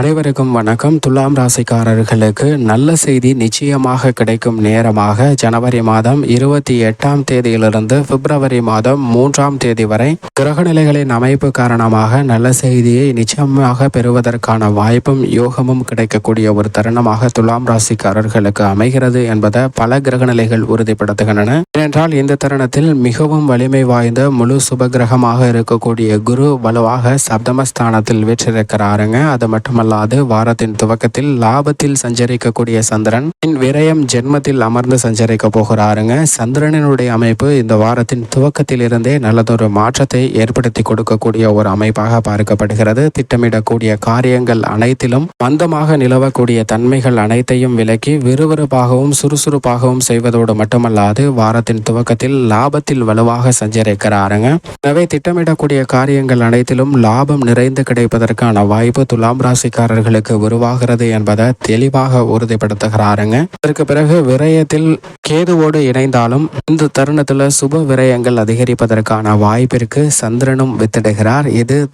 அனைவருக்கும் வணக்கம். துலாம் ராசிக்காரர்களுக்கு நல்ல செய்தி நிச்சயமாக கிடைக்கும் நேரமாக ஜனவரி மாதம் இருபத்தி எட்டாம் தேதியிலிருந்து பிப்ரவரி மாதம் மூன்றாம் தேதி வரை கிரகநிலைகளின் அமைப்பு காரணமாக நல்ல செய்தியை நிச்சயமாக பெறுவதற்கான வாய்ப்பும் யோகமும் கிடைக்கக்கூடிய ஒரு தருணமாக துலாம் ராசிக்காரர்களுக்கு அமைகிறது என்பதை பல கிரகநிலைகள் உறுதிப்படுத்துகின்றன. ஏனென்றால் இந்த தருணத்தில் மிகவும் வலிமை வாய்ந்த முழு சுபகிரகமாக இருக்கக்கூடிய குரு வலுவாக சப்தமஸ்தானத்தில் வீற்றிருக்கிறாருங்க. அது மட்டுமல்ல மட்டுமல்லாது வாரத்தின் துவக்கத்தில் லாபத்தில் சஞ்சரிக்கக்கூடிய சந்திரன் விரயம் ஜென்மத்தில் அமர்ந்து சஞ்சரிக்க போகிறாருங்க. சந்திரனினுடைய அமைப்பு இந்த வாரத்தின் துவக்கத்தில் இருந்தே நல்லதொரு மாற்றத்தை ஏற்படுத்தி கொடுக்கக்கூடிய ஒரு அமைப்பாக பார்க்கப்படுகிறது. திட்டமிடக்கூடிய காரியங்கள் அனைத்திலும் மந்தமாக நிலவக்கூடிய தன்மைகள் அனைத்தையும் விலக்கி விறுவிறுப்பாகவும் சுறுசுறுப்பாகவும் செய்வதோடு மட்டுமல்லாது வாரத்தின் துவக்கத்தில் லாபத்தில் வலுவாக சஞ்சரிக்கிறாருங்க. எனவே திட்டமிடக்கூடிய காரியங்கள் அனைத்திலும் லாபம் நிறைந்து கிடைப்பதற்கான வாய்ப்பு துலாம் ராசி ராசிக்காரர்களுக்கு உருவாகிறது என்பதை தெளிவாக உறுதிப்படுத்துகிறாருங்க. அதற்கு பிறகு விரயத்தில் கேதுவோடு இணைந்தாலும் இந்த தருணத்தில் சுப விரயங்கள் அதிகரிப்பதற்கான வாய்ப்பிற்கு சந்திரனும் வித்திடுகிறார். இது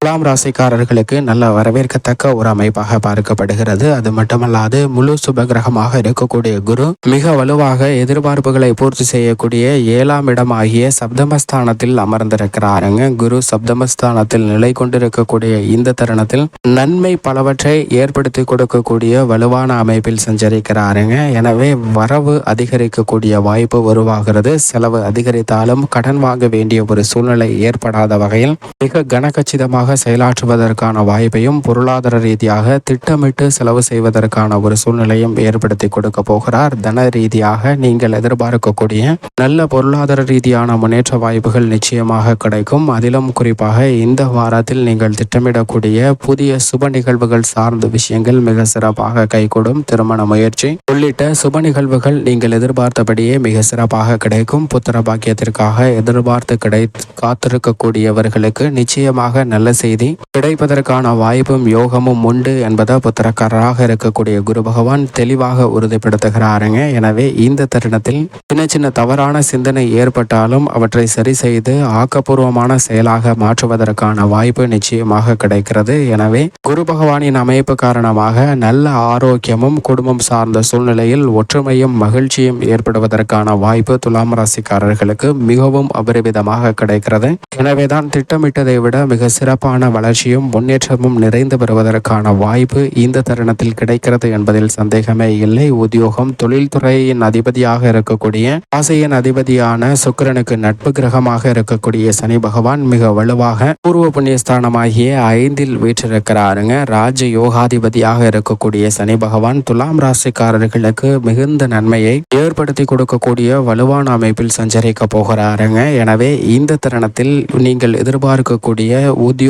துலாம் ராசிக்காரர்களுக்கு நல்ல வரவேற்கத்தக்க ஒரு அமைப்பாக பார்க்கப்படுகிறது. அது மட்டுமல்லாது முழு சுபகிரகமாக இருக்கக்கூடிய குரு மிக வலுவாக எதிர்பார்ப்புகளை பூர்த்தி செய்யக்கூடிய ஏழாம் இடமாகிய சப்தமஸ்தானத்தில் அமர்ந்திருக்கிறாருங்க. குரு சப்தமஸ்தானத்தில் நிலை கொண்டிருக்கக்கூடிய இந்த தருணத்தில் நன்மை பலவற்றை ஏற்படுத்தி கொடுக்கக்கூடிய வலுவான அமைப்பில் சஞ்சரிக்கிறாருங்க. எனவே வரவு அதிகரிக்கக்கூடிய வாய்ப்பு உருவாகிறது. செலவு அதிகரித்தாலும் கடன் வாங்க வேண்டிய ஒரு சூழ்நிலை ஏற்படாத வகையில் மிக கனகச்சிதமாக செயலாற்றுவதற்கான வாய்ப்பையும் பொருளாதார ரீதியாக திட்டமிட்டு செலவு செய்வதற்கான ஒரு சூழ்நிலையும் ஏற்படுத்தி கொடுக்க போகிறார். தன ரீதியாக நீங்கள் எதிர்பார்க்கக்கூடிய நல்ல பொருளாதார ரீதியான முன்னேற்ற வாய்ப்புகள் நிச்சயமாக கிடைக்கும். அதிலும் குறிப்பாக இந்த வாரத்தில் நீங்கள் திட்டமிடக்கூடிய புதிய சுப நிகழ்வுகள் சார்ந்த விஷயங்கள் மிக சிறப்பாக கைகூடும். திருமண முயற்சி உள்ளிட்ட சுப நிகழ்வுகள் நீங்கள் எதிர்பார்த்தபடியே மிக சிறப்பாக கிடைக்கும். புத்திர பாக்கியத்திற்காக எதிர்பார்த்து கிடை காத்திருக்கக்கூடியவர்களுக்கு நிச்சயமாக நல்ல செய்தி. கிடைப்பதற்கான வாய்ப்பும் யோகமும் உண்டு என்பதை புத்திரக்காரராக இருக்கக்கூடிய குரு பகவான் தெளிவாக உறுதிப்படுத்துகிறாருங்க. எனவே இந்த தருணத்தில் சின்ன சின்ன தவறான சிந்தனை ஏற்பட்டாலும் அவற்றை சரி செய்து ஆக்கப்பூர்வமான செயலாக மாற்றுவதற்கான வாய்ப்பு நிச்சயமாக கிடைக்கிறது. எனவே குரு பகவானின் அமைப்பு காரணமாக நல்ல ஆரோக்கியமும் குடும்பம் சார்ந்த சூழ்நிலையில் ஒற்றுமையும் மகிழ்ச்சியும் ஏற்படுவதற்கான வாய்ப்பு துலாம் ராசிக்காரர்களுக்கு மிகவும் அபரிவிதமாக கிடைக்கிறது. எனவேதான் திட்டமிட்டதை விட மிக சிறப்பு சிறப்பான வளர்ச்சியும் முன்னேற்றமும் நிறைந்து வருவதற்கான வாய்ப்பு இந்த தருணத்தில் கிடைக்கிறது என்பதில் சந்தேகமே இல்லை. உத்தியோகம் தொழில்துறையின் அதிபதியாக இருக்கக்கூடிய ஆசையின் அதிபதியான சுக்கிரனுக்கு நட்பு கிரகமாக இருக்கக்கூடிய சனி பகவான் மிக வலுவாக பூர்வ புண்ணியஸ்தானமாகிய ஐந்தில் வீற்றிருக்கிறாருங்க. ராஜ யோகாதிபதியாக இருக்கக்கூடிய சனி பகவான் துலாம் ராசிக்காரர்களுக்கு மிகுந்த நன்மையை ஏற்படுத்தி கொடுக்கக்கூடிய வலுவான அமைப்பில் சஞ்சரிக்க போகிறாருங்க. எனவே இந்த தருணத்தில் நீங்கள் எதிர்பார்க்கக்கூடிய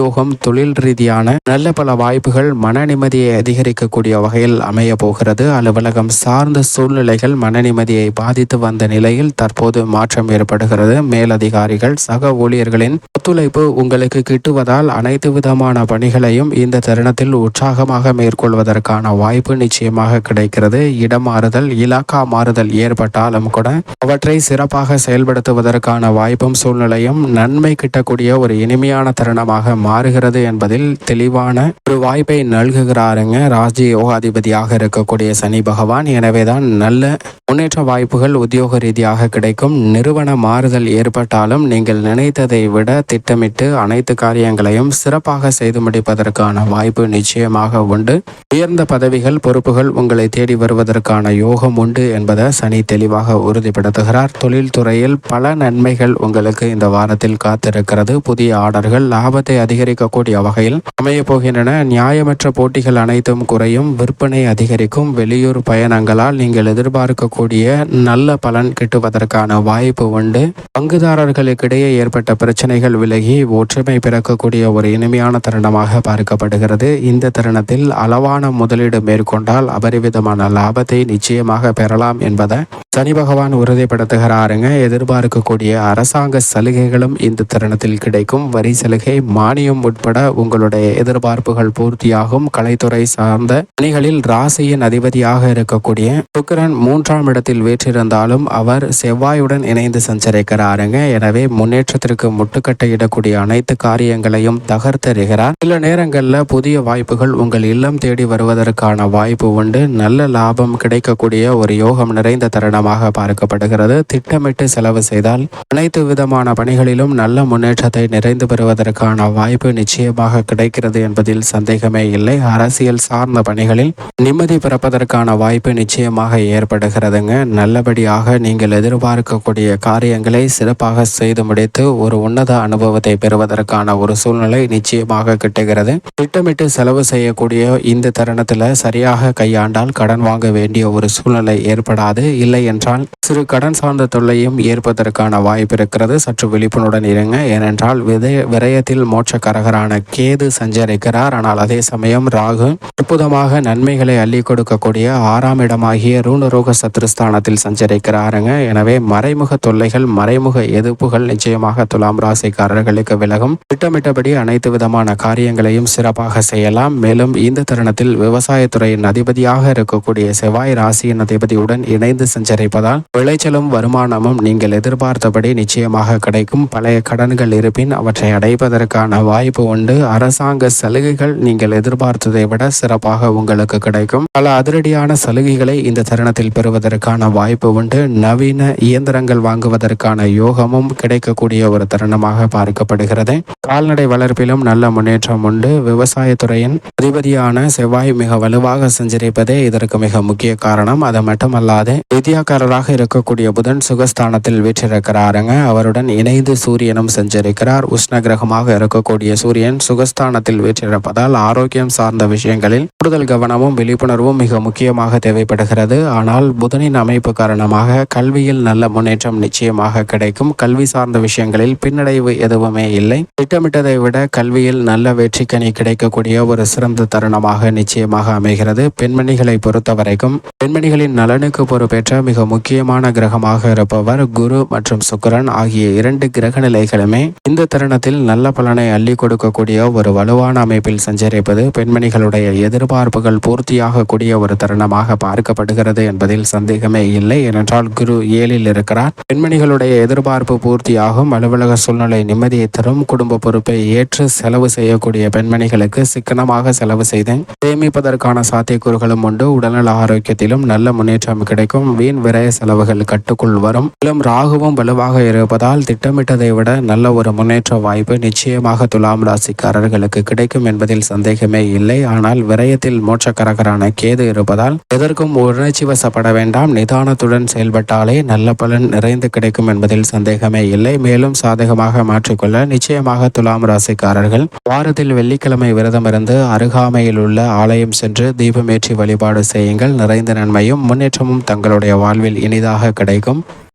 உத்தியோகம் தொழில் ரீதியான நல்ல பல வாய்ப்புகள் மன நிம்மதியை அதிகரிக்கக்கூடிய வகையில் அமைய போகிறது. அலுவலகம் சார்ந்த சூழ்நிலைகள் மன நிம்மதியை பாதித்து வந்த நிலையில் தற்போது மாற்றம் ஏற்படுகிறது. மேலதிகாரிகள் சக ஊழியர்களின் ஒத்துழைப்பு உங்களுக்கு கிட்டுவதால் அனைத்து விதமான பணிகளையும் இந்த தருணத்தில் உற்சாகமாக மேற்கொள்வதற்கான வாய்ப்பு நிச்சயமாக கிடைக்கிறது. இடம் மாறுதல் இலாக்கா மாறுதல் ஏற்பட்டாலும் கூட அவற்றை சிறப்பாக செயல்படுத்துவதற்கான வாய்ப்பும் சூழ்நிலையும் நன்மை கிட்டக்கூடிய ஒரு இனிமையான தருணமாக மாறுகிறது என்பதில் தெளிவான ஒரு வாய்ப்பை நல்குகிறாருங்க ராஜ யோகாதிபதியாக இருக்கக்கூடிய சனி பகவான். எனவேதான் நல்ல முன்னேற்ற வாய்ப்புகள் உத்தியோக ரீதியாக கிடைக்கும். நிறுவன மாறுதல் ஏற்பட்டாலும் நீங்கள் நினைத்ததை விட திட்டமிட்டு அனைத்து காரியங்களையும் சிறப்பாக செய்து முடிப்பதற்கான வாய்ப்பு நிச்சயமாக உண்டு. உயர்ந்த பதவிகள் பொறுப்புகள் உங்களை தேடி வருவதற்கான யோகம் உண்டு என்பதை சனி தெளிவாக உறுதிப்படுத்துகிறார். தொழில்துறையில் பல நன்மைகள் உங்களுக்கு இந்த வாரத்தில் காத்திருக்கிறது. புதிய ஆர்டர்கள் லாபத்தை அதிகரிக்கக்கூடிய வகையில் அமைய போகின்றன. நியாயமற்ற போட்டிகள் அனைத்தும் குறையும். விற்பனை அதிகரிக்கும். வெளியூர் பயணங்களால் நீங்கள் எதிர்பார்க்கக்கூடிய நல்ல பலன் கிட்டுவதற்கான வாய்ப்பு உண்டு. பங்குதாரர்களுக்கிடையே ஏற்பட்ட பிரச்சனைகள் விலகி ஒற்றுமை பிறக்கக்கூடிய ஒரு இனிமையான தருணமாக பார்க்கப்படுகிறது. இந்த தருணத்தில் அளவான முதலீடு மேற்கொண்டால் அபரிவிதமான லாபத்தை நிச்சயமாக பெறலாம் என்பதை சனி பகவான் உறுதிப்படுத்துகிறாருங்க. எதிர்பார்க்கக்கூடிய அரசாங்க சலுகைகளும் இந்த தருணத்தில் கிடைக்கும். வரி சலுகை மானியம் விவசாயம் உட்பட உங்களுடைய எதிர்பார்ப்புகள் பூர்த்தியாகும். கலைத்துறை சார்ந்த பணிகளில் ராசியின் அதிபதியாக இருக்கக்கூடிய சுக்கரன் மூன்றாம் இடத்தில் வீற்றிருந்தாலும் அவர் செவ்வாயுடன் இணைந்து சஞ்சரிக்கிறாருங்க. எனவே முன்னேற்றத்திற்கு முட்டுக்கட்டை இடக்கூடிய அனைத்து காரியங்களையும் தகர்த்தெறிகிறார் சில நேரங்களில் புதிய வாய்ப்புகள் உங்கள் இல்லம் தேடி வருவதற்கான வாய்ப்பு உண்டு. நல்ல லாபம் கிடைக்கக்கூடிய ஒரு யோகம் நிறைந்த தருணமாக பார்க்கப்படுகிறது. திட்டமிட்டு செலவு செய்தால் அனைத்து விதமான பணிகளிலும் நல்ல முன்னேற்றத்தை நிறைந்து பெறுவதற்கான வாய்ப்பு நிச்சயமாக கிடைக்கிறது என்பதில் சந்தேகமே இல்லை. அரசியல் சார்ந்த பணிகளில் நிம்மதி பிறப்பதற்கான வாய்ப்பு நிச்சயமாக ஏற்படுகிறதுங்க. நல்லபடியாக நீங்கள் எதிர்பார்க்கக்கூடிய காரியங்களை சிறப்பாக செய்து முடித்து ஒரு உன்னத அனுபவத்தை பெறுவதற்கான ஒரு சூழ்நிலை நிச்சயமாக கிட்டுகிறது. திட்டமிட்டு செலவு செய்யக்கூடிய இந்த தருணத்தில் சரியாக கையாண்டால் கடன் வாங்க வேண்டிய ஒரு சூழ்நிலை ஏற்படாது. இல்லை என்றால் சிறு கடன் சார்ந்த தொல்லையும் ஏற்பதற்கான வாய்ப்பு இருக்கிறது. சற்று விழிப்புணர்வுடன் இருங்க. ஏனென்றால் விதய விரயத்தில் கரகரான கேது சஞ்சரிக்கிறார். ஆனால் அதே சமயம் ராகு அற்புதமாக நன்மைகளை அள்ளி கொடுக்கக்கூடிய ஆறாம் இடமாகிய ரூணரோக சத்ருஸ்தானத்தில் சஞ்சரிக்கிறாருங்க. எனவே மறைமுக தொல்லைகள் மறைமுக எதிர்ப்புகள் நிச்சயமாக துலாம் ராசிக்காரர்களுக்கு விலகும். திட்டமிட்டபடி அனைத்து விதமான காரியங்களையும் சிறப்பாக செய்யலாம். மேலும் இந்த தருணத்தில் விவசாயத்துறையின் அதிபதியாக இருக்கக்கூடிய செவ்வாய் ராசியின் அதிபதியுடன் இணைந்து சஞ்சரிப்பதால் விளைச்சலும் வருமானமும் நீங்கள் எதிர்பார்த்தபடி நிச்சயமாக கிடைக்கும். பழைய கடன்கள் இருப்பின் அவற்றை அடைப்பதற்கான வாய்ப்பு உண்டு. அரசாங்க சலுகைகள் நீங்கள் எதிர்பார்த்ததை விட சிறப்பாக உங்களுக்கு கிடைக்கும். பல அதிரடியான சலுகைகளை இந்த தருணத்தில் பெறுவதற்கான வாய்ப்பு உண்டு. நவீன இயந்திரங்கள் வாங்குவதற்கான யோகமும் கிடைக்கக்கூடிய ஒரு தருணமாக பார்க்கப்படுகிறது. கால்நடை வளர்ப்பிலும் நல்ல முன்னேற்றம் உண்டு. விவசாயத்துறையின் அதிபதியான செவ்வாய் மிக வலுவாக சஞ்சரிப்பதே இதற்கு மிக முக்கிய காரணம். அது மட்டுமல்லாது வித்தியாக்காரராக இருக்கக்கூடிய புதன் சுகஸ்தானத்தில் வீற்றிருக்கிறாருங்க. அவருடன் இணைந்து சூரியனும் சஞ்சரிக்கிறார். உஷ்ண கிரகமாக இருக்கக்கூடிய சூரியன் சுகஸ்தானத்தில் வீற்றிருப்பதால் ஆரோக்கியம் சார்ந்த விஷயங்களில் கூடுதல் கவனமும் விழிப்புணர்வும் மிக முக்கியமாக தேவைப்படுகிறது. ஆனால் புதனின் அமைப்பு காரணமாக கல்வியில் நல்ல முன்னேற்றம் நிச்சயமாக கிடைக்கும். கல்வி சார்ந்த விஷயங்களில் பின்னடைவு எதுவுமே இல்லை. திட்டமிட்டதை விட கல்வியில் நல்ல வெற்றிக்கனி கிடைக்கக்கூடிய ஒரு சிறந்த தருணமாக நிச்சயமாக அமைகிறது. பெண்மணிகளை பொறுத்த வரைக்கும் பெண்மணிகளின் நலனுக்கு பொறுப்பேற்ற மிக முக்கியமான கிரகமாக இருப்பவர் குரு மற்றும் சுக்கிரன் ஆகிய இரண்டு கிரக நிலைகளுமே இந்த தருணத்தில் நல்ல பலனை அள்ளி கொடுக்கக்கூடிய ஒரு வலுவான அமைப்பில் சஞ்சரிப்பது பெண்மணிகளுடைய எதிர்பார்ப்புகள் பூர்த்தியாகக்கூடிய ஒரு தருணமாக பார்க்கப்படுகிறது என்பதில் சந்தேகமே இல்லை. ஏனென்றால் குரு ஏழில் இருக்கிறார். பெண்மணிகளுடைய எதிர்பார்ப்பு பூர்த்தியாகும். அலுவலக சூழ்நிலை நிம்மதியை தரும். குடும்ப பொறுப்பை ஏற்று செலவு செய்யக்கூடிய பெண்மணிகளுக்கு சிக்கனமாக செலவு செய்து சேமிப்பதற்கான சாத்தியக்கூறுகளும் உண்டு. உடல்நல ஆரோக்கியத்திலும் நல்ல முன்னேற்றம் கிடைக்கும். வீண் விரய செலவுகள் கட்டுக்குள் வரும். மேலும் ராகுவும் வலுவாக இருப்பதால் திட்டமிட்டதை விட நல்ல ஒரு முன்னேற்ற வாய்ப்பு நிச்சயமாக துலாம் ராசிக்காரர்களுக்கு கிடைக்கும் என்பதில் சந்தேகமே இல்லை. ஆனால் விரயத்தில் மோட்சக்கரகரான கேது இருப்பதால் எதற்கும் உணர்ச்சி வசப்பட வேண்டாம். நிதானத்துடன் செயல்பட்டாலே நல்ல பலன் நிறைந்து கிடைக்கும் என்பதில் சந்தேகமே இல்லை. மேலும் சாதகமாக மாற்றிக்கொள்ள நிச்சயமாக துலாம் ராசிக்காரர்கள் வாரத்தில் வெள்ளிக்கிழமை விரதம் இருந்து அருகாமையில் உள்ள ஆலயம் சென்று தீபமேற்றி வழிபாடு செய்யுங்கள். நிறைந்த நன்மையும் முன்னேற்றமும் தங்களுடைய வாழ்வில் இனிதாக கிடைக்கும்.